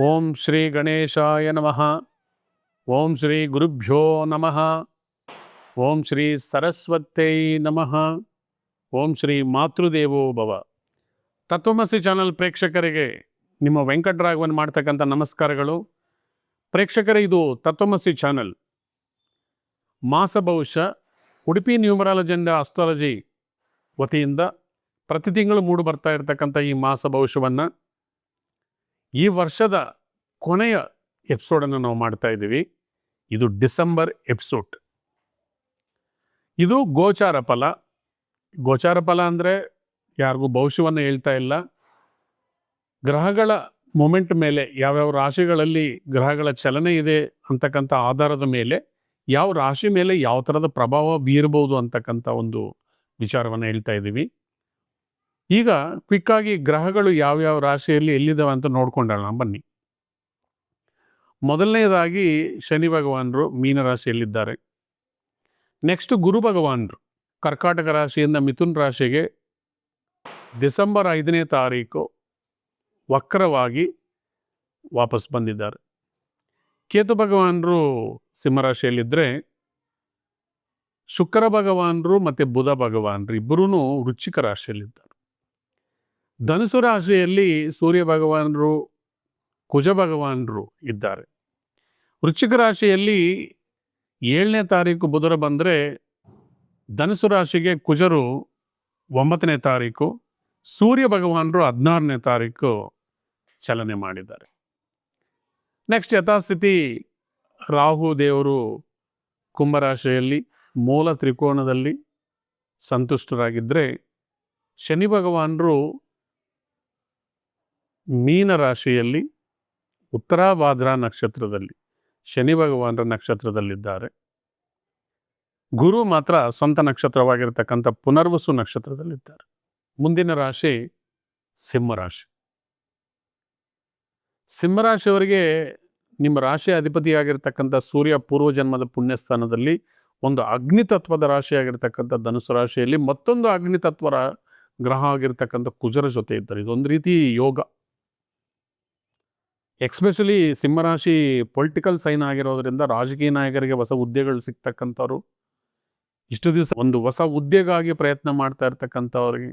ಓಂ ಶ್ರೀ ಗಣೇಶಾಯ ನಮಃ. ಓಂ ಶ್ರೀ ಗುರುಭ್ಯೋ ನಮಃ. ಓಂ ಶ್ರೀ ಸರಸ್ವತೈ ನಮಃ. ಓಂ ಶ್ರೀ ಮಾತೃದೇವೋ ಭವ. ತತ್ವಮಸಿ ಚಾನಲ್ ಪ್ರೇಕ್ಷಕರಿಗೆ ನಿಮ್ಮ ವೆಂಕಟರಾಘವನ್ ಮಾಡ್ತಕ್ಕಂಥ ನಮಸ್ಕಾರಗಳು. ಪ್ರೇಕ್ಷಕರೇ, ಇದು ತತ್ವಮಸಿ ಚಾನಲ್. ಮಾಸ ಬಹುಶಃ ಉಡುಪಿ ನ್ಯೂಮರಾಲಜಿ ಅಂಡ್ ಅಸ್ಟ್ರಾಲಜಿ ವತಿಯಿಂದ ಪ್ರತಿ ತಿಂಗಳು ಮೂಡು ಬರ್ತಾ ಇರತಕ್ಕಂಥ ಈ ಮಾಸ ಭವಿಷ್ಯವನ್ನು ಈ ವರ್ಷದ ಕೊನೆಯ ಎಪಿಸೋಡನ್ನು ನಾವು ಮಾಡ್ತಾ ಇದ್ದೀವಿ. ಇದು ಡಿಸೆಂಬರ್ ಎಪಿಸೋಡ್. ಇದು ಗೋಚಾರ ಫಲ. ಗೋಚಾರ ಫಲ ಅಂದರೆ ಯಾರಿಗೂ ಭವಿಷ್ಯವನ್ನು ಹೇಳ್ತಾ ಇಲ್ಲ. ಗ್ರಹಗಳ ಮೊಮೆಂಟ್ ಮೇಲೆ ಯಾವ್ಯಾವ ರಾಶಿಗಳಲ್ಲಿ ಗ್ರಹಗಳ ಚಲನೆ ಇದೆ ಅಂತಕ್ಕಂಥ ಆಧಾರದ ಮೇಲೆ ಯಾವ ರಾಶಿ ಮೇಲೆ ಯಾವ ಥರದ ಪ್ರಭಾವ ಬೀರಬಹುದು ಅಂತಕ್ಕಂಥ ಒಂದು ವಿಚಾರವನ್ನು ಹೇಳ್ತಾ ಇದ್ದೀವಿ. ಈಗ ಕ್ವಿಕ್ಕಾಗಿ ಗ್ರಹಗಳು ಯಾವ್ಯಾವ ರಾಶಿಯಲ್ಲಿ ಎಲ್ಲಿದ್ದಾವೆ ಅಂತ ನೋಡ್ಕೊಂಡೋಣ ಬನ್ನಿ. ಮೊದಲನೇದಾಗಿ ಶನಿ ಭಗವಾನರು ಮೀನ ರಾಶಿಯಲ್ಲಿದ್ದಾರೆ. ನೆಕ್ಸ್ಟ್ ಗುರು ಭಗವಾನರು, ಕರ್ಕಾಟಕ ರಾಶಿಯಿಂದ ಮಿಥುನ್ ರಾಶಿಗೆ ಡಿಸೆಂಬರ್ ಐದನೇ ತಾರೀಕು ವಕ್ರವಾಗಿ ವಾಪಸ್ ಬಂದಿದ್ದಾರೆ. ಕೇತು ಭಗವಾನರು ಸಿಂಹರಾಶಿಯಲ್ಲಿದ್ದರೆ ಶುಕ್ರ ಭಗವಾನರು ಮತ್ತು ಬುಧ ಭಗವಾನರು ಇಬ್ಬರೂ ವೃಶ್ಚಿಕ ರಾಶಿಯಲ್ಲಿದ್ದಾರೆ. ಧನುಸು ರಾಶಿಯಲ್ಲಿ ಸೂರ್ಯ ಭಗವಾನರು, ಕುಜ ಭಗವಾನರು ಇದ್ದಾರೆ. ವೃಶ್ಚಿಕ ರಾಶಿಯಲ್ಲಿ ಏಳನೇ ತಾರೀಕು ಬುಧರ ಬಂದರೆ ಧನುಸು ರಾಶಿಗೆ ಕುಜರು ಒಂಬತ್ತನೇ ತಾರೀಕು, ಸೂರ್ಯ ಭಗವಾನರು ಹದಿನಾರನೇ ತಾರೀಕು ಚಲನೆ ಮಾಡಿದ್ದಾರೆ. ನೆಕ್ಸ್ಟ್ ಯಥಾಸ್ಥಿತಿ, ರಾಹು ದೇವರು ಕುಂಭರಾಶಿಯಲ್ಲಿ ಮೂಲ ತ್ರಿಕೋನದಲ್ಲಿ ಸಂತುಷ್ಟರಾಗಿದ್ದರೆ ಶನಿ ಭಗವಾನರು ಮೀನ ರಾಶಿಯಲ್ಲಿ ಉತ್ತರಾಭಾದ್ರ ನಕ್ಷತ್ರದಲ್ಲಿ ಶನಿ ಭಗವಾನರ ನಕ್ಷತ್ರದಲ್ಲಿದ್ದಾರೆ. ಗುರು ಮಾತ್ರ ಸ್ವಂತ ನಕ್ಷತ್ರವಾಗಿರ್ತಕ್ಕಂಥ ಪುನರ್ವಸು ನಕ್ಷತ್ರದಲ್ಲಿದ್ದಾರೆ. ಮುಂದಿನ ರಾಶಿ ಸಿಂಹರಾಶಿ. ಸಿಂಹರಾಶಿಯವರಿಗೆ ನಿಮ್ಮ ರಾಶಿ ಅಧಿಪತಿಯಾಗಿರ್ತಕ್ಕಂಥ ಸೂರ್ಯ ಪೂರ್ವಜನ್ಮದ ಪುಣ್ಯಸ್ಥಾನದಲ್ಲಿ ಒಂದು ಅಗ್ನಿತತ್ವದ ರಾಶಿಯಾಗಿರ್ತಕ್ಕಂಥ ಧನುಸು ರಾಶಿಯಲ್ಲಿ ಮತ್ತೊಂದು ಅಗ್ನಿತತ್ವ ರಾ- ಗ್ರಹ ಆಗಿರ್ತಕ್ಕಂಥ ಕುಜರ ಜೊತೆ ಇದ್ದಾರೆ. ಇದೊಂದು ರೀತಿ ಯೋಗ. ಎಕ್ಸ್ಪೆಷಲಿ ಸಿಂಹರಾಶಿ ಪೊಲಿಟಿಕಲ್ ಸೈನ್ ಆಗಿರೋದ್ರಿಂದ ರಾಜಕೀಯ ನಾಯಕರಿಗೆ ಹೊಸ ಹುದ್ದೆಗಳು ಸಿಗ್ತಕ್ಕಂಥವ್ರು, ಇಷ್ಟು ದಿವಸ ಒಂದು ಹೊಸ ಹುದ್ದೆಗಾಗಿ ಪ್ರಯತ್ನ ಮಾಡ್ತಾ ಇರ್ತಕ್ಕಂಥವ್ರಿಗೆ,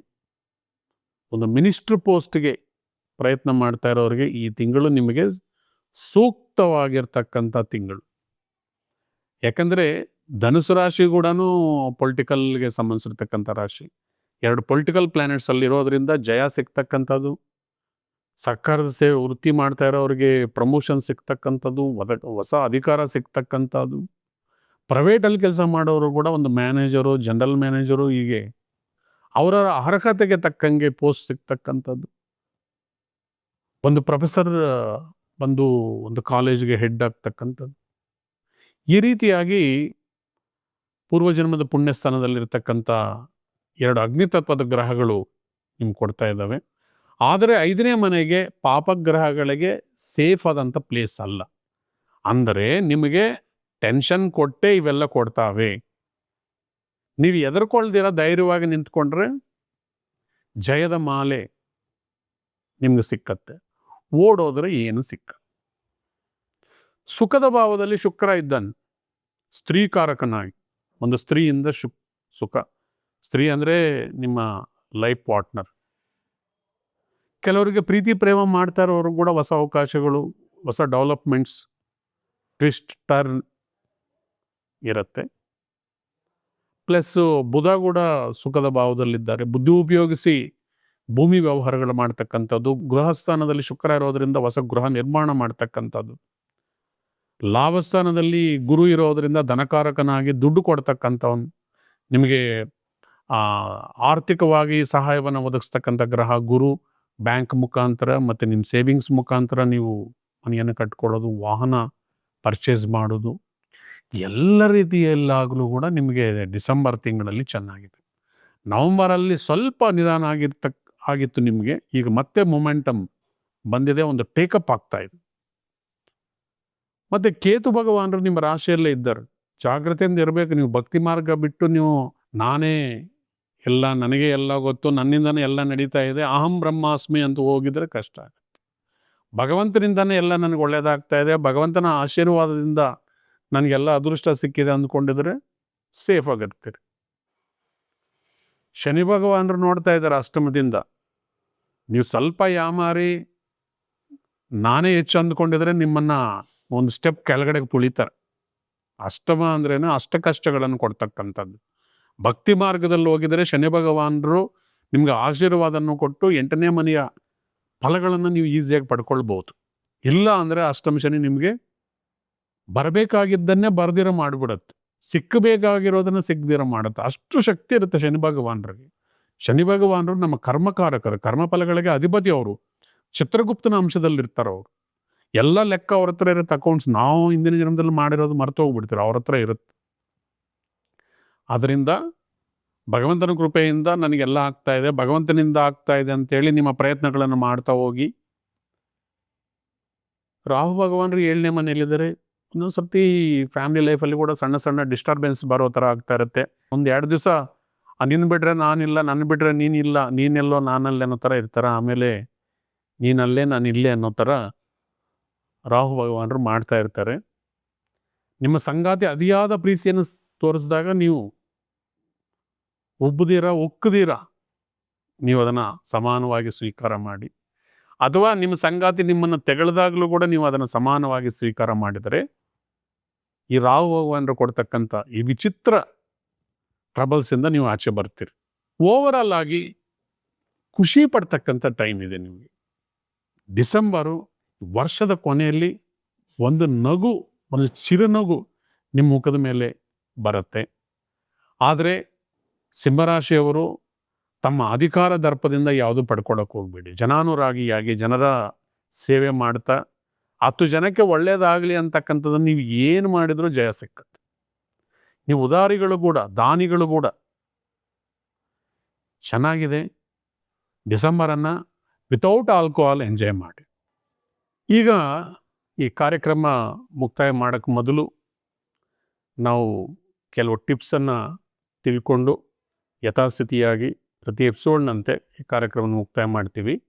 ಒಂದು ಮಿನಿಸ್ಟ್ರ್ ಪೋಸ್ಟ್ಗೆ ಪ್ರಯತ್ನ ಮಾಡ್ತಾ ಇರೋರಿಗೆ ಈ ತಿಂಗಳು ನಿಮಗೆ ಸೂಕ್ತವಾಗಿರ್ತಕ್ಕಂಥ ತಿಂಗಳು. ಯಾಕಂದರೆ ಧನುಸು ರಾಶಿ ಕೂಡ ಪೊಲಿಟಿಕಲ್ಗೆ ಸಂಬಂಧಿಸಿರ್ತಕ್ಕಂಥ ರಾಶಿ. ಎರಡು ಪೊಲಿಟಿಕಲ್ ಪ್ಲ್ಯಾನೆಟ್ಸಲ್ಲಿರೋದ್ರಿಂದ ಜಯ ಸಿಗ್ತಕ್ಕಂಥದ್ದು. ಸರ್ಕಾರದ ಸೇವೆ ವೃತ್ತಿ ಮಾಡ್ತಾ ಇರೋರಿಗೆ ಪ್ರಮೋಷನ್ ಸಿಗ್ತಕ್ಕಂಥದ್ದು, ಹೊಸ ಹೊಸ ಅಧಿಕಾರ ಸಿಗ್ತಕ್ಕಂಥದ್ದು. ಪ್ರೈವೇಟಲ್ಲಿ ಕೆಲಸ ಮಾಡೋರು ಕೂಡ ಒಂದು ಮ್ಯಾನೇಜರು ಜನರಲ್ ಮ್ಯಾನೇಜರು ಹೀಗೆ ಅವರ ಅರ್ಹತೆಗೆ ತಕ್ಕಂಗೆ ಪೋಸ್ಟ್ ಸಿಗ್ತಕ್ಕಂಥದ್ದು. ಒಂದು ಪ್ರೊಫೆಸರ್ ಬಂದು ಒಂದು ಕಾಲೇಜ್ಗೆ ಹೆಡ್ ಆಗ್ತಕ್ಕಂಥದ್ದು. ಈ ರೀತಿಯಾಗಿ ಪೂರ್ವಜನ್ಮದ ಪುಣ್ಯಸ್ಥಾನದಲ್ಲಿರ್ತಕ್ಕಂಥ ಎರಡು ಅಗ್ನಿತತ್ವದ ಗ್ರಹಗಳು ನಿಮ್ಗೆ ಕೊಡ್ತಾ ಇದ್ದಾವೆ. ಆದರೆ ಐದನೇ ಮನೆಗೆ ಪಾಪಗ್ರಹಗಳಿಗೆ ಸೇಫ್ ಆದಂಥ ಪ್ಲೇಸ್ ಅಲ್ಲ. ಅಂದರೆ ನಿಮಗೆ ಟೆನ್ಷನ್ ಕೊಟ್ಟೆ ಇವೆಲ್ಲ ಕೊಡ್ತಾವೆ. ನೀವು ಎದುರ್ಕೊಳ್ದಿರ ಧೈರ್ಯವಾಗಿ ನಿಂತ್ಕೊಂಡ್ರೆ ಜಯದ ಮಾಲೆ ನಿಮ್ಗೆ ಸಿಕ್ಕತ್ತೆ. ಓಡೋದ್ರೆ ಏನು ಸಿಕ್ಕ. ಸುಖದ ಭಾವದಲ್ಲಿ ಶುಕ್ರ ಇದ್ದಾನೆ, ಸ್ತ್ರೀಕಾರಕನಾಗಿ. ಒಂದು ಸ್ತ್ರೀಯಿಂದ ಶುಕ್, ಸುಖ. ಸ್ತ್ರೀ ಅಂದರೆ ನಿಮ್ಮ ಲೈಫ್ ಪಾರ್ಟ್ನರ್ ಕೆಲವರಿಗೆ ಪ್ರೀತಿ, ಪ್ರೇಮ ಮಾಡ್ತಾ ಇರೋರು ಕೂಡ ಹೊಸ ಅವಕಾಶಗಳು, ಹೊಸ ಡೆವಲಪ್ಮೆಂಟ್ಸ್ ಟ್ವಿಸ್ಟ್ ಟರ್ನ್ ಇರುತ್ತೆ. ಪ್ಲಸ್ಸು ಬುಧ ಕೂಡ ಸುಖದ ಭಾವದಲ್ಲಿದ್ದಾರೆ. ಬುದ್ಧಿ ಉಪಯೋಗಿಸಿ ಭೂಮಿ ವ್ಯವಹಾರಗಳು ಮಾಡ್ತಕ್ಕಂಥದ್ದು, ಗೃಹಸ್ಥಾನದಲ್ಲಿ ಶುಕ್ರ ಇರೋದರಿಂದ ಹೊಸ ಗೃಹ ನಿರ್ಮಾಣ ಮಾಡ್ತಕ್ಕಂಥದ್ದು. ಲಾಭಸ್ಥಾನದಲ್ಲಿ ಗುರು ಇರೋದರಿಂದ ಧನಕಾರಕನಾಗಿ ದುಡ್ಡು ಕೊಡ್ತಕ್ಕಂಥವನು ನಿಮಗೆ ಆರ್ಥಿಕವಾಗಿ ಸಹಾಯವನ್ನು ಒದಗಿಸ್ತಕ್ಕಂಥ ಗ್ರಹ ಗುರು. ಬ್ಯಾಂಕ್ ಮುಖಾಂತರ ಮತ್ತು ನಿಮ್ಮ ಸೇವಿಂಗ್ಸ್ ಮುಖಾಂತರ ನೀವು ಮನೆಯನ್ನು ಕಟ್ಕೊಳ್ಳೋದು, ವಾಹನ ಪರ್ಚೇಸ್ ಮಾಡೋದು, ಎಲ್ಲ ರೀತಿಯಲ್ಲಾಗಲೂ ಕೂಡ ನಿಮಗೆ ಡಿಸೆಂಬರ್ ತಿಂಗಳಲ್ಲಿ ಚೆನ್ನಾಗಿದೆ. ನವಂಬರಲ್ಲಿ ಸ್ವಲ್ಪ ನಿಧಾನ ಆಗಿರ್ತಕ್ಕ ಆಗಿತ್ತು ನಿಮಗೆ, ಈಗ ಮತ್ತೆ ಮೊಮೆಂಟಮ್ ಬಂದಿದೆ, ಒಂದು ಟೇಕಪ್ ಆಗ್ತಾ ಇದೆ. ಮತ್ತು ಕೇತು ಭಗವಾನರು ನಿಮ್ಮ ರಾಶಿಯಲ್ಲೇ ಇದ್ದಾರೆ. ಜಾಗ್ರತೆಯಿಂದ ಇರಬೇಕು, ನೀವು ಭಕ್ತಿ ಮಾರ್ಗ ಬಿಟ್ಟು ನೀವು ನಾನೇ ಎಲ್ಲ ನನಗೆ ಎಲ್ಲ ಗೊತ್ತು, ನನ್ನಿಂದನೇ ಎಲ್ಲ ನಡೀತಾ ಇದೆ, ಅಹಂ ಬ್ರಹ್ಮಾಸ್ಮಿ ಅಂತ ಹೋಗಿದ್ರೆ ಕಷ್ಟ ಆಗುತ್ತೆ. ಭಗವಂತನಿಂದನೇ ಎಲ್ಲ ನನಗೆ ಒಳ್ಳೆಯದಾಗ್ತಾ ಇದೆ, ಭಗವಂತನ ಆಶೀರ್ವಾದದಿಂದ ನನಗೆಲ್ಲ ಅದೃಷ್ಟ ಸಿಕ್ಕಿದೆ ಅಂದ್ಕೊಂಡಿದ್ರೆ ಸೇಫ್ ಆಗಿರ್ತೀರಿ. ಶನಿ ಭಗವಾನರು ನೋಡ್ತಾ ಇದ್ದಾರೆ ಅಷ್ಟಮದಿಂದ. ನೀವು ಸ್ವಲ್ಪ ಯಾಮಾರಿ ನಾನೇ ಹೆಚ್ಚು ಅಂದ್ಕೊಂಡಿದ್ರೆ ನಿಮ್ಮನ್ನು ಒಂದು ಸ್ಟೆಪ್ ಕೆಳಗಡೆ ತುಳಿತಾರೆ ಅಷ್ಟಮ ಅಂದ್ರೇನು ಅಷ್ಟ ಕಷ್ಟಗಳನ್ನು ಕೊಡ್ತಕ್ಕಂಥದ್ದು. ಭಕ್ತಿ ಮಾರ್ಗದಲ್ಲಿ ಹೋಗಿದರೆ ಶನಿ ಭಗವಾನರು ನಿಮ್ಗೆ ಆಶೀರ್ವಾದವನ್ನು ಕೊಟ್ಟು ಎಂಟನೇ ಮನೆಯ ಫಲಗಳನ್ನು ನೀವು ಈಸಿಯಾಗಿ ಪಡ್ಕೊಳ್ಬಹುದು ಇಲ್ಲ ಅಂದರೆ ಅಷ್ಟಮ ಶನಿ ನಿಮಗೆ ಬರಬೇಕಾಗಿದ್ದನ್ನೇ ಬರ್ದಿರೋ ಮಾಡಿಬಿಡತ್ತೆ. ಸಿಕ್ಕಬೇಕಾಗಿರೋದನ್ನ ಸಿಕ್ಕದಿರ ಮಾಡುತ್ತೆ. ಅಷ್ಟು ಶಕ್ತಿ ಇರುತ್ತೆ ಶನಿ ಭಗವಾನರಿಗೆ. ಶನಿ ಭಗವಾನರು ನಮ್ಮ ಕರ್ಮಕಾರಕರು, ಕರ್ಮಫಲಗಳಿಗೆ ಅಧಿಪತಿ ಅವರು. ಚಿತ್ರಗುಪ್ತನ ಅಂಶದಲ್ಲಿ ಇರ್ತಾರೆ ಅವರು. ಎಲ್ಲ ಲೆಕ್ಕ ಅವ್ರ ಹತ್ರ ಇರುತ್ತೆ. ಅಕೌಂಟ್ಸ್ ನಾವು ಹಿಂದಿನ ಜನ್ಮದಲ್ಲಿ ಮಾಡಿರೋದು ಮರೆತು ಹೋಗ್ಬಿಡ್ತೀವಿ ಅವ್ರ ಹತ್ರ ಇರುತ್ತೆ. ಅದರಿಂದ ಭಗವಂತನ ಕೃಪೆಯಿಂದ ನನಗೆಲ್ಲ ಆಗ್ತಾ ಇದೆ. ಭಗವಂತನಿಂದ ಆಗ್ತಾ ಇದೆ ಅಂತೇಳಿ ನಿಮ್ಮ ಪ್ರಯತ್ನಗಳನ್ನು ಮಾಡ್ತಾ ಹೋಗಿ. ರಾಹು ಭಗವಾನರು ಏಳನೇ ಮನೆಯಲ್ಲಿದ್ದಾರೆ. ಇನ್ನೊಂದು ಸರ್ತಿ ಫ್ಯಾಮಿಲಿ ಲೈಫಲ್ಲಿ ಕೂಡ ಸಣ್ಣ ಸಣ್ಣ ಡಿಸ್ಟರ್ಬೆನ್ಸ್ ಬರೋ ಥರ ಆಗ್ತಾ ಇರುತ್ತೆ. ಒಂದು ಎರಡು ದಿವಸ ನಿನ್ನ ಬಿಟ್ರೆ ನಾನಿಲ್ಲ ನನ್ನ ಬಿಟ್ರೆ ನೀನಿಲ್ಲ, ನೀನೆಲ್ಲೋ ನಾನಲ್ಲೇ ಅನ್ನೋ ಥರ ಇರ್ತಾರೆ. ಆಮೇಲೆ, ನೀನಲ್ಲೇ ನಾನು ಇಲ್ಲೇ ಅನ್ನೋ ಥರ ರಾಹು ಭಗವಾನರು ಮಾಡ್ತಾ ಇರ್ತಾರೆ. ನಿಮ್ಮ ಸಂಗಾತಿ ಅತಿಯಾದ ಪ್ರೀತಿಯನ್ನು ತೋರಿಸಿದಾಗ ನೀವು ಒಬ್ಬುದೀರ, ಒಕ್ಕದೀರಾ ನೀವು ಅದನ್ನು ಸಮಾನವಾಗಿ ಸ್ವೀಕಾರ ಮಾಡಿ. ಅಥವಾ ನಿಮ್ಮ ಸಂಗಾತಿ ನಿಮ್ಮನ್ನು ತೆಗಳದಾಗಲೂ ಕೂಡ ನೀವು ಅದನ್ನು ಸಮಾನವಾಗಿ ಸ್ವೀಕಾರ ಮಾಡಿದರೆ, ಈ ರಾಹು ಭಗವಾನರು ಕೊಡ್ತಕ್ಕಂಥ ಈ ವಿಚಿತ್ರ ಟ್ರಬಲ್ಸಿಂದ ನೀವು ಆಚೆ ಬರ್ತೀರಿ. ಓವರಾಲ್ ಆಗಿ ಖುಷಿ ಪಡ್ತಕ್ಕಂಥ ಟೈಮ್ ಇದೆ ನಿಮಗೆ. ಡಿಸೆಂಬರು ವರ್ಷದ ಕೊನೆಯಲ್ಲಿ ಒಂದು ನಗು, ಒಂದು ಚಿರನಗು ನಿಮ್ಮ ಮುಖದ ಮೇಲೆ ಬರುತ್ತೆ. ಆದರೆ ಸಿಂಹರಾಶಿಯವರು ತಮ್ಮ ಅಧಿಕಾರ ದರ್ಪದಿಂದ ಯಾವುದು ಪಡ್ಕೊಳ್ಳೋಕೆ ಹೋಗ್ಬೇಡಿ. ಜನಾನುರಾಗಿಯಾಗಿ ಜನರ ಸೇವೆ ಮಾಡ್ತಾ, ಹತ್ತು ಜನಕ್ಕೆ ಒಳ್ಳೆಯದಾಗಲಿ ಅಂತಕ್ಕಂಥದ್ದನ್ನು ನೀವು ಏನು ಮಾಡಿದರೂ ಜಯ ಸಿಕ್ಕತ್ತೆ. ನೀವು ಉದಾರಿಗಳು ಕೂಡ, ದಾನಿಗಳು ಕೂಡ. ಚೆನ್ನಾಗಿದೆ. ಡಿಸೆಂಬರನ್ನು ವಿತೌಟ್ ಆಲ್ಕೋಹಾಲ್ ಎಂಜಾಯ್ ಮಾಡಿ. ಈಗ ಈ ಕಾರ್ಯಕ್ರಮ ಮುಕ್ತಾಯ ಮಾಡೋಕ್ಕೆ ಮೊದಲು ನಾವು ಕೆಲವು ಟಿಪ್ಸನ್ನು ತಿಳ್ಕೊಂಡು ಯಥಾಸ್ಥಿತಿಯಾಗಿ ಪ್ರತಿ ಎಪಿಸೋಡ್ನಂತೆ ಈ ಕಾರ್ಯಕ್ರಮವನ್ನು ಮುಕ್ತಾಯ ಮಾಡ್ತೀವಿ.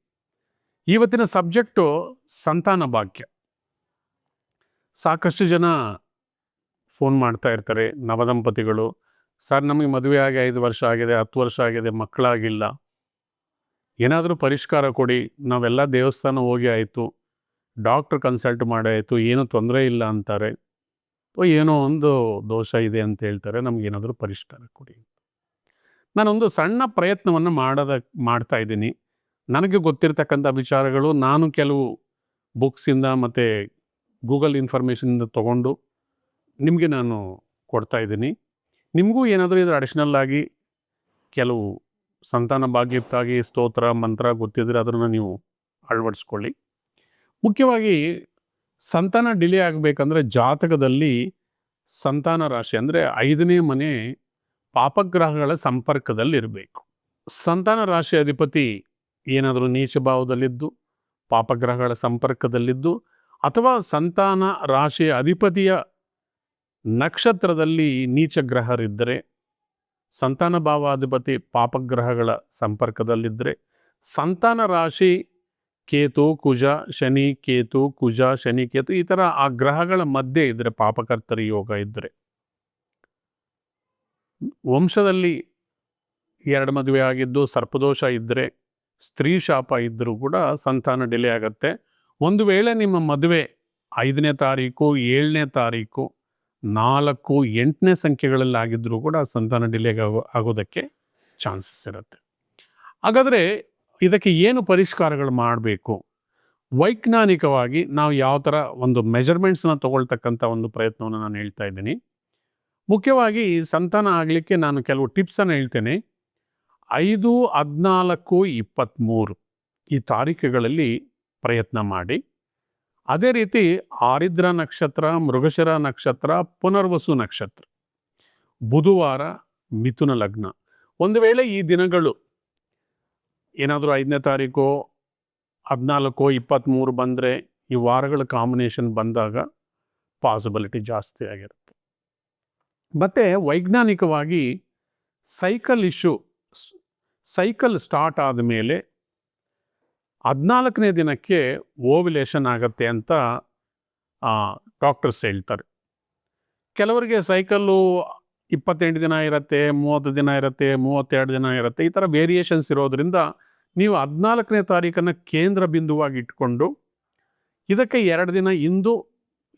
ಇವತ್ತಿನ ಸಬ್ಜೆಕ್ಟು ಸಂತಾನ ಭಾಗ್ಯ. ಸಾಕಷ್ಟು ಜನ ಫೋನ್ ಮಾಡ್ತಾ ಇರ್ತಾರೆ, ನವದಂಪತಿಗಳು. ಸರ್, ನಮಗೆ ಮದುವೆ ಆಗಿ ಐದು ವರ್ಷ ಆಗಿದೆ, ಹತ್ತು ವರ್ಷ ಆಗಿದೆ, ಮಕ್ಕಳಾಗಿಲ್ಲ. ಏನಾದರೂ ಪರಿಷ್ಕಾರ ಕೊಡಿ, ನಾವೆಲ್ಲ ದೇವಸ್ಥಾನ ಹೋಗಿ ಆಯಿತು. ಡಾಕ್ಟ್ರ್ ಕನ್ಸಲ್ಟ್ ಮಾಡಾಯಿತು ಏನೂ ತೊಂದರೆ ಇಲ್ಲ ಅಂತಾರೆ. ಏನೋ ಒಂದು ದೋಷ ಇದೆ ಅಂತ ಹೇಳ್ತಾರೆ ನಮಗೇನಾದರೂ ಪರಿಷ್ಕಾರ ಕೊಡಿ. ನಾನೊಂದು ಸಣ್ಣ ಪ್ರಯತ್ನವನ್ನು ಮಾಡದ, ಮಾಡ್ತಾ ಇದ್ದೀನಿ. ನನಗೆ ಗೊತ್ತಿರತಕ್ಕಂಥ ವಿಚಾರಗಳು ನಾನು ಕೆಲವು ಬುಕ್ಸಿಂದ ಮತ್ತು ಗೂಗಲ್ ಇನ್ಫಾರ್ಮೇಷನಿಂದ ತೊಗೊಂಡು ನಿಮಗೆ ನಾನು ಕೊಡ್ತಾ ಇದ್ದೀನಿ. ನಿಮಗೂ ಏನಾದರೂ ಇದರ ಅಡಿಷ್ನಲ್ ಆಗಿ ಕೆಲವು ಸಂತಾನ ಭಾಗ್ಯಕ್ಕಾಗಿ ಸ್ತೋತ್ರ, ಮಂತ್ರ ಗೊತ್ತಿದ್ರೆ ಅದನ್ನು ನೀವು ಅಳವಡಿಸ್ಕೊಳ್ಳಿ. ಮುಖ್ಯವಾಗಿ ಸಂತಾನ ಡಿಲೇ ಆಗಬೇಕಂದ್ರೆ ಜಾತಕದಲ್ಲಿ ಸಂತಾನ ರಾಶಿ ಅಂದರೆ ಐದನೇ ಮನೆ ಪಾಪಗ್ರಹಗಳ ಸಂಪರ್ಕದಲ್ಲಿರಬೇಕು. ಸಂತಾನ ರಾಶಿ ಅಧಿಪತಿ ಏನಾದರೂ ನೀಚ ಭಾವದಲ್ಲಿದ್ದು, ಪಾಪಗ್ರಹಗಳ ಸಂಪರ್ಕದಲ್ಲಿದ್ದು, ಅಥವಾ ಸಂತಾನ ರಾಶಿಯ ಅಧಿಪತಿಯ ನಕ್ಷತ್ರದಲ್ಲಿ ನೀಚ ಗ್ರಹರಿದ್ದರೆ, ಸಂತಾನ ಭಾವಾಧಿಪತಿ ಪಾಪಗ್ರಹಗಳ ಸಂಪರ್ಕದಲ್ಲಿದ್ದರೆ ಸಂತಾನ ರಾಶಿ ಕೇತು, ಕುಜ, ಶನಿ, ಕೇತು, ಕುಜ, ಶನಿ, ಕೇತು ಈ ಥರ ಆ ಗ್ರಹಗಳ ಮಧ್ಯೆ ಇದ್ದರೆ ಪಾಪಕರ್ತರಿ ಯೋಗ ಇದ್ದರೆ ವಂಶದಲ್ಲಿ ಎರಡು ಮದುವೆ ಆಗಿದ್ದು, ಸರ್ಪದೋಷ ಇದ್ದರೆ ಸ್ತ್ರೀ ಶಾಪ ಇದ್ದರೂ ಕೂಡ ಸಂತಾನ ಡಿಲೇ ಆಗುತ್ತೆ. ಒಂದು ವೇಳೆ ನಿಮ್ಮ ಮದುವೆ ಐದನೇ ತಾರೀಕು, ಏಳನೇ ತಾರೀಕು, ನಾಲ್ಕು, ಎಂಟನೇ ಸಂಖ್ಯೆಗಳಲ್ಲಿ ಆಗಿದ್ದರೂ ಕೂಡ ಸಂತಾನ ಡಿಲೇ ಆಗೋ, ಆಗೋದಕ್ಕೆ ಚಾನ್ಸಸ್ ಇರುತ್ತೆ. ಹಾಗಾದರೆ ಇದಕ್ಕೆ ಏನು ಪರಿಷ್ಕಾರಗಳು ಮಾಡಬೇಕು? ವೈಜ್ಞಾನಿಕವಾಗಿ ನಾವು ಯಾವ ಥರ ಒಂದು ಮೆಜರ್ಮೆಂಟ್ಸನ್ನ ತಗೊಳ್ತಕ್ಕಂಥ ಒಂದು ಪ್ರಯತ್ನವನ್ನು ನಾನು ಹೇಳ್ತಾ ಇದ್ದೀನಿ. ಮುಖ್ಯವಾಗಿ ಸಂತಾನ ಆಗಲಿಕ್ಕೆ ನಾನು ಕೆಲವು ಟಿಪ್ಸನ್ನು ಹೇಳ್ತೇನೆ. ಐದು, ಹದಿನಾಲ್ಕು ಇಪ್ಪತ್ತ್ಮೂರು ಈ ತಾರೀಖುಗಳಲ್ಲಿ ಪ್ರಯತ್ನ ಮಾಡಿ. ಅದೇ ರೀತಿ ಆರಿದ್ರ ನಕ್ಷತ್ರ, ಮೃಗಶಿರ ನಕ್ಷತ್ರ, ಪುನರ್ವಸು ನಕ್ಷತ್ರ, ಬುಧವಾರ, ಮಿಥುನ ಲಗ್ನ. ಒಂದು ವೇಳೆ ಈ ದಿನಗಳು ಏನಾದರೂ ಐದನೇ ತಾರೀಕು, ಹದಿನಾಲ್ಕು ಇಪ್ಪತ್ತ್ಮೂರು ಬಂದರೆ ಈ ವಾರಗಳ ಕಾಂಬಿನೇಷನ್ ಬಂದಾಗ ಪಾಸಿಬಿಲಿಟಿ ಜಾಸ್ತಿ ಆಗಿರುತ್ತೆ. ಮತ್ತು ವೈಜ್ಞಾನಿಕವಾಗಿ ಸೈಕಲ್ ಇಶ್ಯೂ ಸೈಕಲ್ ಸ್ಟಾರ್ಟ್ ಆದ ಮೇಲೆ ಹದಿನಾಲ್ಕನೇ ದಿನಕ್ಕೆ ಓವಿಲೇಷನ್ ಆಗತ್ತೆ ಅಂತ ಡಾಕ್ಟರ್ಸ್ ಹೇಳ್ತಾರೆ. ಕೆಲವರಿಗೆ ಸೈಕಲ್ಲು ಇಪ್ಪತ್ತೆಂಟು ದಿನ ಇರುತ್ತೆ, ಮೂವತ್ತು ದಿನ ಇರುತ್ತೆ, ಮೂವತ್ತೆರಡು ದಿನ ಇರುತ್ತೆ, ಈ ಥರ ವೇರಿಯೇಷನ್ಸ್ ಇರೋದರಿಂದ ನೀವು ಹದಿನಾಲ್ಕನೇ ತಾರೀಕನ್ನು ಕೇಂದ್ರ ಬಿಂದುವಾಗಿ ಇಟ್ಕೊಂಡು ಇದಕ್ಕೆ ಎರಡು ದಿನ ಇಂದು,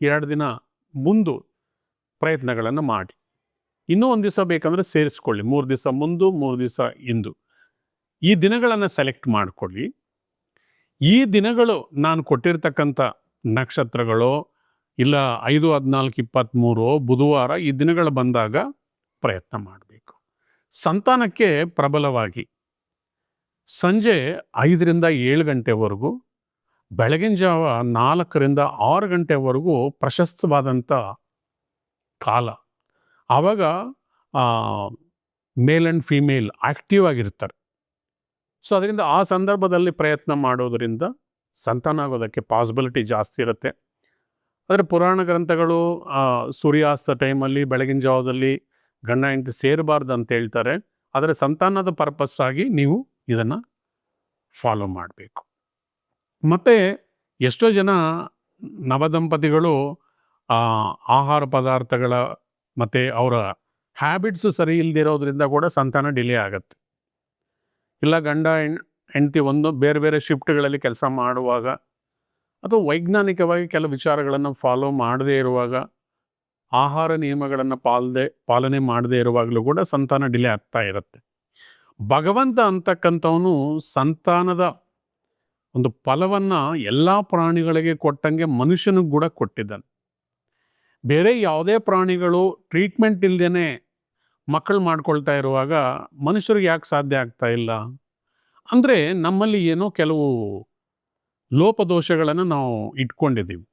ಎರಡು ದಿನ ಮುಂದು ಪ್ರಯತ್ನಗಳನ್ನು ಮಾಡಿ. ಇನ್ನೂ ಒಂದು ದಿವಸ ಬೇಕಂದರೆ ಸೇರಿಸ್ಕೊಳ್ಳಿ. ಮೂರು ದಿವಸ ಮುಂದು, ಮೂರು ದಿವಸ ಇಂದು. ಈ ದಿನಗಳನ್ನು ಸೆಲೆಕ್ಟ್ ಮಾಡಿಕೊಳ್ಳಿ. ಈ ದಿನಗಳು ನಾನು ಕೊಟ್ಟಿರ್ತಕ್ಕಂಥ ನಕ್ಷತ್ರಗಳು, ಇಲ್ಲ ಐದು, ಹದಿನಾಲ್ಕು ಇಪ್ಪತ್ತ್ಮೂರು ಬುಧವಾರ ಈ ದಿನಗಳು ಬಂದಾಗ ಪ್ರಯತ್ನ ಮಾಡಬೇಕು. ಸಂತಾನಕ್ಕೆ ಪ್ರಬಲವಾಗಿ ಸಂಜೆ ಐದರಿಂದ ಏಳು ಗಂಟೆವರೆಗೂ, ಬೆಳಗಿನ ಜಾವ ನಾಲ್ಕರಿಂದ ಆರು ಗಂಟೆವರೆಗೂ ಪ್ರಶಸ್ತವಾದಂಥ ಕಾಲ. ಆವಾಗ ಮೇಲ್ ಆ್ಯಂಡ್ ಫೀಮೇಲ್ ಆಕ್ಟಿವ್ ಆಗಿರ್ತಾರೆ. ಸೊ ಅದರಿಂದ ಆ ಸಂದರ್ಭದಲ್ಲಿ ಪ್ರಯತ್ನ ಮಾಡೋದರಿಂದ ಸಂತಾನ ಆಗೋದಕ್ಕೆ ಪಾಸಿಬಿಲಿಟಿ ಜಾಸ್ತಿ ಇರುತ್ತೆ. ಆದರೆ ಪುರಾಣ ಗ್ರಂಥಗಳು ಸೂರ್ಯಾಸ್ತ ಟೈಮಲ್ಲಿ ಬೆಳಗಿನ ಜಾವದಲ್ಲಿ ಗಂಡ, ಹೆಂಡತಿ ಸೇರಬಾರ್ದು ಅಂತ ಹೇಳ್ತಾರೆ. ಆದರೆ ಸಂತಾನದ ಪರ್ಪಸ್ ಆಗಿ ನೀವು ಇದನ್ನು ಫಾಲೋ ಮಾಡಬೇಕು. ಮತ್ತು ಎಷ್ಟೋ ಜನ ನವದಂಪತಿಗಳು ಆಹಾರ ಪದಾರ್ಥಗಳ ಮತ್ತು ಅವರ ಹ್ಯಾಬಿಟ್ಸು ಸರಿ ಇಲ್ಲದಿರೋದ್ರಿಂದ ಕೂಡ ಸಂತಾನ ಡಿಲೇ ಆಗತ್ತೆ. ಇಲ್ಲ ಗಂಡ ಹೆಂಡತಿ ಒಂದು ಬೇರೆ ಬೇರೆ ಶಿಫ್ಟ್ಗಳಲ್ಲಿ ಕೆಲಸ ಮಾಡುವಾಗ ಅಥವಾ ವೈಜ್ಞಾನಿಕವಾಗಿ ಕೆಲವು ವಿಚಾರಗಳನ್ನು ಫಾಲೋ ಮಾಡದೇ ಇರುವಾಗ, ಆಹಾರ ನಿಯಮಗಳನ್ನು ಪಾಲದೆ, ಪಾಲನೆ ಮಾಡದೇ ಇರುವಾಗಲೂ ಕೂಡ ಸಂತಾನ ಡಿಲೇ ಆಗ್ತಾ ಇರುತ್ತೆ. ಭಗವಂತ ಅಂತಕ್ಕಂಥವನು ಸಂತಾನದ ಒಂದು ಫಲವನ್ನು ಎಲ್ಲ ಪ್ರಾಣಿಗಳಿಗೆ ಕೊಟ್ಟಂಗೆ ಮನುಷ್ಯನಿಗೆ ಕೂಡ ಕೊಟ್ಟಿದ್ದಾನೆ. ಬೇರೆ ಯಾವುದೇ ಪ್ರಾಣಿಗಳು ಟ್ರೀಟ್ಮೆಂಟ್ ಇಲ್ಲದೇ ಮಕ್ಕಳು ಮಾಡ್ಕೊಳ್ತಾ ಇರುವಾಗ ಮನುಷ್ಯರಿಗೆ ಯಾಕೆ ಸಾಧ್ಯ ಆಗ್ತಾ ಇಲ್ಲ? ಅಂದರೆ ನಮ್ಮಲ್ಲಿ ಏನೋ ಕೆಲವು ಲೋಪದೋಷಗಳನ್ನು ನಾವು ಇಟ್ಕೊಂಡಿದ್ದೀವಿ.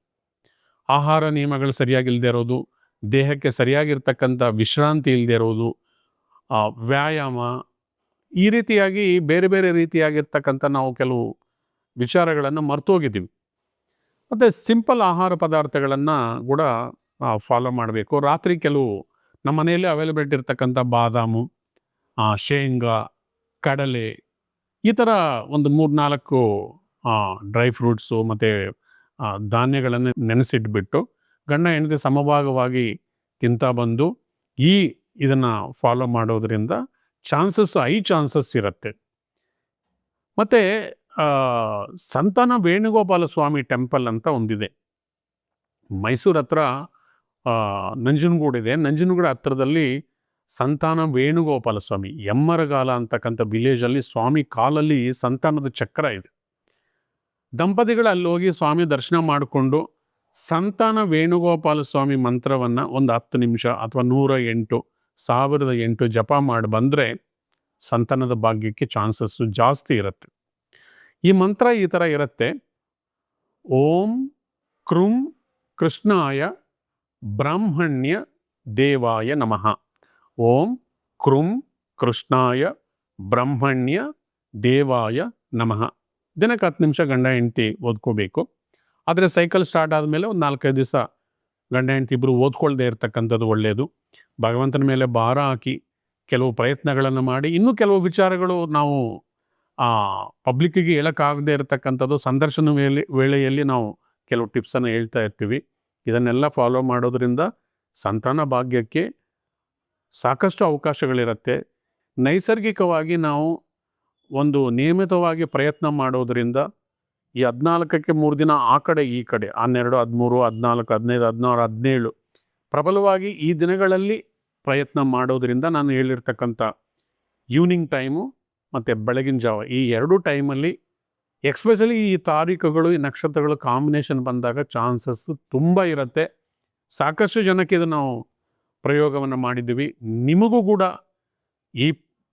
ಆಹಾರ ನಿಯಮಗಳು ಸರಿಯಾಗಿಲ್ಲದೆ ಇರೋದು, ದೇಹಕ್ಕೆ ಸರಿಯಾಗಿರ್ತಕ್ಕಂಥ ವಿಶ್ರಾಂತಿ ಇಲ್ಲದೆ ಇರೋದು ವ್ಯಾಯಾಮ, ಈ ರೀತಿಯಾಗಿ ಬೇರೆ ಬೇರೆ ರೀತಿಯಾಗಿರ್ತಕ್ಕಂಥ ನಾವು ಕೆಲವು ವಿಚಾರಗಳನ್ನು ಮರ್ತೋಗಿದ್ದೀವಿ. ಮತ್ತು ಸಿಂಪಲ್ ಆಹಾರ ಪದಾರ್ಥಗಳನ್ನು ಕೂಡ ಫಾಲೋ ಮಾಡಬೇಕು. ರಾತ್ರಿ ಕೆಲವು ನಮ್ಮ ಮನೆಯಲ್ಲಿ ಅವೈಲಬಿಲಿಟಿ ಇರ್ತಕ್ಕಂಥ ಬಾದಾಮು ಶೇಂಗಾ, ಕಡಲೆ ಈ ಥರ ಒಂದು ಮೂರು ನಾಲ್ಕು ಡ್ರೈ ಫ್ರೂಟ್ಸು ಮತ್ತು ಧಾನ್ಯಗಳನ್ನು ನೆನೆಸಿಟ್ಬಿಟ್ಟು ಗಂಡ ಹೆಂಡತಿ ಸಮಭಾಗವಾಗಿ ತಿಂತಾ ಬಂದು ಈ ಇದನ್ನು ಫಾಲೋ ಮಾಡೋದ್ರಿಂದ ಚಾನ್ಸಸ್ ಐ ಚಾನ್ಸಸ್ ಇರುತ್ತೆ. ಮತ್ತು ಸಂತಾನ ವೇಣುಗೋಪಾಲ ಸ್ವಾಮಿ ಟೆಂಪಲ್ ಅಂತ ಒಂದಿದೆ. ಮೈಸೂರು ಹತ್ರ ನಂಜನಗೂಡಿದೆ ನಂಜನಗೂಡ ಹತ್ರದಲ್ಲಿ ಸಂತಾನ ವೇಣುಗೋಪಾಲ ಸ್ವಾಮಿ, ಎಮ್ಮರಗಾಲ ಅಂತಕ್ಕಂಥ ವಿಲೇಜಲ್ಲಿ ಸ್ವಾಮಿ ಕಾಲಲ್ಲಿ ಸಂತಾನದ ಚಕ್ರ ಇದೆ. ದಂಪತಿಗಳು ಅಲ್ಲಿ ಹೋಗಿ ಸ್ವಾಮಿ ದರ್ಶನ ಮಾಡಿಕೊಂಡು ಸಂತಾನ ವೇಣುಗೋಪಾಲ ಸ್ವಾಮಿ ಮಂತ್ರವನ್ನು ಒಂದು ಹತ್ತು ನಿಮಿಷ ಅಥವಾ ನೂರ ಎಂಟು, ಸಾವಿರದ ಎಂಟು ಜಪ ಮಾಡಿ ಬಂದರೆ ಸಂತಾನದ ಭಾಗ್ಯಕ್ಕೆ ಚಾನ್ಸಸ್ಸು ಜಾಸ್ತಿ ಇರುತ್ತೆ. ಈ ಮಂತ್ರ ಈ ಥರ ಇರುತ್ತೆ. ಓಂ ಕೃಂ ಕೃಷ್ಣಾಯ ಬ್ರಾಹ್ಮಣ್ಯ ದೇವಾಯ ನಮಃ. ಓಂ ಕೃಂ ಕೃಷ್ಣಾಯ ಬ್ರಹ್ಮಣ್ಯ ದೇವಾಯ ನಮಃ. ದಿನಕ್ಕೆ ಹತ್ತು ನಿಮಿಷ ಗಂಡ ಹೆಂಡತಿ ಓದ್ಕೋಬೇಕು. ಆದರೆ ಸೈಕಲ್ ಸ್ಟಾರ್ಟ್ ಆದಮೇಲೆ ಒಂದು ನಾಲ್ಕೈದು ದಿವಸ ಗಂಡ ಹೆಂಡತಿ ಇಬ್ಬರು ಓದ್ಕೊಳ್ದೇ ಇರ್ತಕ್ಕಂಥದ್ದು ಒಳ್ಳೆಯದು ಭಗವಂತನ ಮೇಲೆ ಭಾರ ಹಾಕಿ ಕೆಲವು ಪ್ರಯತ್ನಗಳನ್ನು ಮಾಡಿ, ಇನ್ನೂ ಕೆಲವು ವಿಚಾರಗಳು ನಾವು ಪಬ್ಲಿಕ್ಕಿಗೆ ಹೇಳೋಕ್ಕಾಗದೇ ಇರತಕ್ಕಂಥದ್ದು ಸಂದರ್ಶನ ವೇಳೆ, ವೇಳೆಯಲ್ಲಿ ನಾವು ಕೆಲವು ಟಿಪ್ಸನ್ನು ಹೇಳ್ತಾ ಇರ್ತೀವಿ. ಇದನ್ನೆಲ್ಲ ಫಾಲೋ ಮಾಡೋದ್ರಿಂದ ಸಂತಾನ ಭಾಗ್ಯಕ್ಕೆ ಸಾಕಷ್ಟು ಅವಕಾಶಗಳಿರುತ್ತೆ. ನೈಸರ್ಗಿಕವಾಗಿ ನಾವು ಒಂದು ನಿಯಮಿತವಾಗಿ ಪ್ರಯತ್ನ ಮಾಡೋದರಿಂದ ಈ ಹದಿನಾಲ್ಕಕ್ಕೆ ಮೂರು ದಿನ ಆ ಕಡೆ, ಈ ಕಡೆ, ಹನ್ನೆರಡು, ಹದಿಮೂರು, ಹದಿನಾಲ್ಕು, ಹದಿನೈದು, ಹದಿನಾರು, ಹದಿನೇಳು ಪ್ರಬಲವಾಗಿ ಈ ದಿನಗಳಲ್ಲಿ ಪ್ರಯತ್ನ ಮಾಡೋದರಿಂದ ನಾನು ಹೇಳಿರ್ತಕ್ಕಂಥ ಈವ್ನಿಂಗ್ ಟೈಮು ಮತ್ತು ಬೆಳಗಿನ ಜಾವ ಈ ಎರಡೂ ಟೈಮಲ್ಲಿ ಎಕ್ಸ್ಪೆಷಲಿ ಈ ತಾರೀಕುಗಳು, ಈ ನಕ್ಷತ್ರಗಳು ಕಾಂಬಿನೇಷನ್ ಬಂದಾಗ ಚಾನ್ಸಸ್ ತುಂಬ ಇರುತ್ತೆ. ಸಾಕಷ್ಟು ಜನಕ್ಕೆ ಇದು ನಾವು ಪ್ರಯೋಗವನ್ನು ಮಾಡಿದ್ದೀವಿ. ನಿಮಗೂ ಕೂಡ ಈ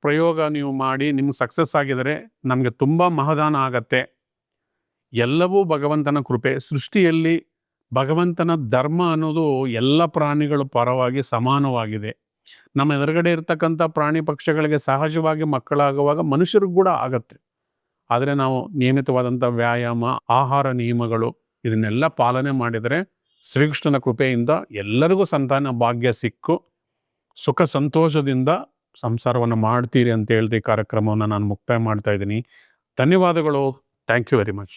ಪ್ರಯೋಗ ನೀವು ಮಾಡಿ, ನಿಮ್ಗೆ ಸಕ್ಸಸ್ ಆಗಿದರೆ ನಮಗೆ ತುಂಬ ಮಹದಾನ ಆಗತ್ತೆ. ಎಲ್ಲವೂ ಭಗವಂತನ ಕೃಪೆ. ಸೃಷ್ಟಿಯಲ್ಲಿ ಭಗವಂತನ ಧರ್ಮ ಅನ್ನೋದು ಎಲ್ಲ ಪ್ರಾಣಿಗಳ ಪರವಾಗಿ ಸಮಾನವಾಗಿದೆ. ನಮ್ಮ ಎದುರುಗಡೆ ಇರ್ತಕ್ಕಂಥ ಪ್ರಾಣಿ ಪಕ್ಷಿಗಳಿಗೆ ಸಹಜವಾಗಿ ಮಕ್ಕಳಾಗುವಾಗ ಮನುಷ್ಯರಿಗೂ ಕೂಡ ಆಗತ್ತೆ. ಆದರೆ ನಾವು ನಿಯಮಿತವಾದಂಥ ವ್ಯಾಯಾಮ, ಆಹಾರ ನಿಯಮಗಳು ಇದನ್ನೆಲ್ಲ ಪಾಲನೆ ಮಾಡಿದರೆ ಶ್ರೀಕೃಷ್ಣನ ಕೃಪೆಯಿಂದ ಎಲ್ಲರಿಗೂ ಸಂತಾನ ಭಾಗ್ಯ ಸಿಕ್ಕು. ಸುಖ ಸಂತೋಷದಿಂದ ಸಂಸಾರವನ್ನು ಮಾಡ್ತೀರಿ ಅಂತ ಹೇಳ್ದೆ ಕಾರ್ಯಕ್ರಮವನ್ನು ನಾನು ಮುಕ್ತಾಯ ಮಾಡ್ತಾ ಇದ್ದೀನಿ. ಧನ್ಯವಾದಗಳು. Thank you very much.